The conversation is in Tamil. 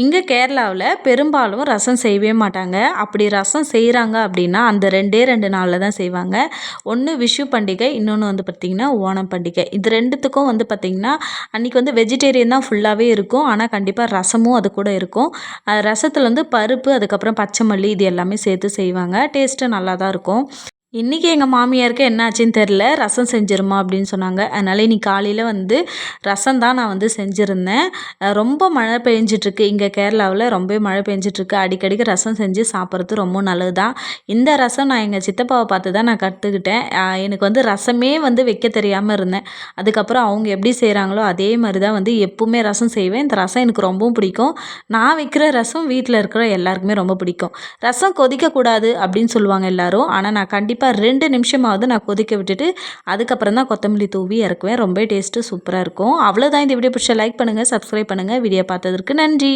இங்கே கேரளாவில் பெரும்பாலும் ரசம் செய்யவே மாட்டாங்க. அப்படி ரசம் செய்கிறாங்க அப்படின்னா அந்த ரெண்டே ரெண்டு நாளில் தான் செய்வாங்க. ஒன்று விஷு பண்டிகை இன்னொன்று வந்து பார்த்திங்கன்னா ஓணம் பண்டிகை. இது ரெண்டுத்துக்கும் வந்து பார்த்திங்கன்னா அன்றைக்கி வந்து வெஜிடேரியன் தான் ஃபுல்லாகவே இருக்கும். ஆனால் கண்டிப்பாக ரசமும் அது கூட இருக்கும். ரசத்தில் வந்து பருப்பு அதுக்கப்புறம் பச்சை மல்லி இது எல்லாமே சேர்த்து செய்வாங்க. டேஸ்ட்டு நல்லா தான் இருக்கும். இன்றைக்கி எங்கள் மாமியாருக்கு என்னாச்சுன்னு தெரில ரசம் செஞ்சிருமா அப்படின்னு சொன்னாங்க. அதனால் இன்றைக்கி காலையில் வந்து ரசம் தான் நான் வந்து செஞ்சுருந்தேன். ரொம்ப மழை பெஞ்சிட்ருக்கு. இங்கே கேரளாவில் ரொம்பவே மழை பெஞ்சிட்ருக்கு. அடிக்கடிக்கு ரசம் செஞ்சு சாப்பிட்றது ரொம்ப நல்லது தான் இந்த ரசம் நான் எங்கள் சித்தப்பாவை பார்த்து தான் நான் கற்றுக்கிட்டேன் எனக்கு வந்து ரசமே வந்து வைக்க தெரியாமல் இருந்தேன். அதுக்கப்புறம் அவங்க எப்படி செய்கிறாங்களோ அதே மாதிரி தான் வந்து எப்பவுமே ரசம் செய்வேன். இந்த ரசம் எனக்கு ரொம்பவும் பிடிக்கும். நான் வைக்கிற ரசம் வீட்டில் இருக்கிற எல்லாருக்குமே ரொம்ப பிடிக்கும். ரசம் கொதிக்கக்கூடாது அப்படின்னு சொல்லுவாங்க எல்லோரும். ஆனால் நான் கண்டிப்பாக கண்டிப்பாக ரெண்டு நிமிஷமாவது நான் கொதிக்க விட்டுட்டு அதுக்கப்புறம் தான் கொத்தமல்லி தூவி இறக்குவேன். ரொம்ப டேஸ்ட்டு சூப்பராக இருக்கும். அவ்வளோதான் இந்த வீடியோ பிடிச்ச லைக் பண்ணுங்கள் சப்ஸ்கிரைப் பண்ணுங்கள் வீடியோ பார்த்ததற்கு நன்றி.